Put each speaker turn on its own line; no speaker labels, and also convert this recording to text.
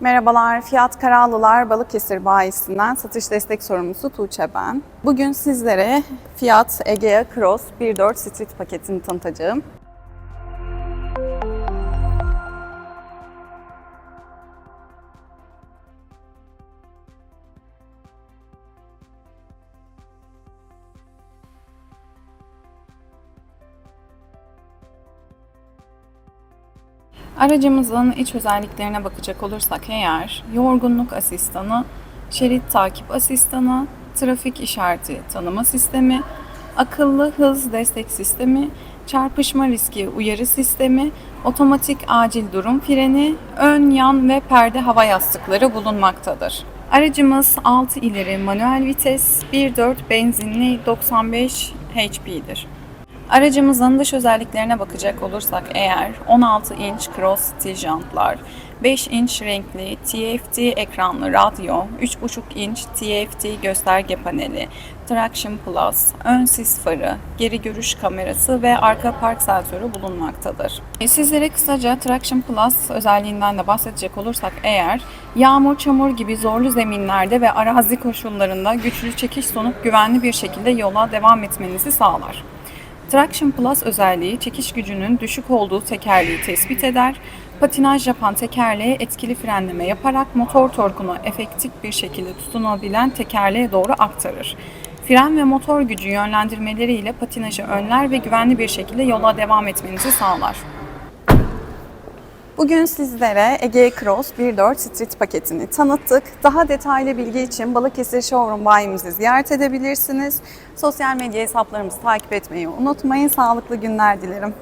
Merhabalar, Fiyat Karalılar Balıkesir bayisinden satış destek sorumlusu Tuğçe ben. Bugün sizlere Fiat Egea Cross 1.4 Street paketini tanıtacağım. Aracımızın iç özelliklerine bakacak olursak eğer yorgunluk asistanı, şerit takip asistanı, trafik işareti tanıma sistemi, akıllı hız destek sistemi, çarpışma riski uyarı sistemi, otomatik acil durum freni, ön, yan ve perde hava yastıkları bulunmaktadır. Aracımız 6 ileri manuel vites, 1.4 benzinli 95 HP'dir. Aracımızın dış özelliklerine bakacak olursak eğer 16 inç cross steel jantlar, 5 inç renkli TFT ekranlı radyo, 3.5 inç TFT gösterge paneli, Traction Plus, ön sis farı, geri görüş kamerası ve arka park sensörü bulunmaktadır. E, Sizlere kısaca Traction Plus özelliğinden de bahsedecek olursak eğer yağmur, çamur gibi zorlu zeminlerde ve arazi koşullarında güçlü çekiş sonup güvenli bir şekilde yola devam etmenizi sağlar. Traction Plus özelliği çekiş gücünün düşük olduğu tekerleği tespit eder. Patinaj yapan tekerleğe etkili frenleme yaparak motor torkunu efektif bir şekilde tutunabilen tekerleğe doğru aktarır. Fren ve motor gücü yönlendirmeleriyle patinajı önler ve güvenli bir şekilde yola devam etmenizi sağlar. Bugün sizlere Ege Cross 1.4 Street paketini tanıttık. Daha detaylı bilgi için Balıkesir Showroom bayimizi ziyaret edebilirsiniz. Sosyal medya hesaplarımızı takip etmeyi unutmayın. Sağlıklı günler dilerim.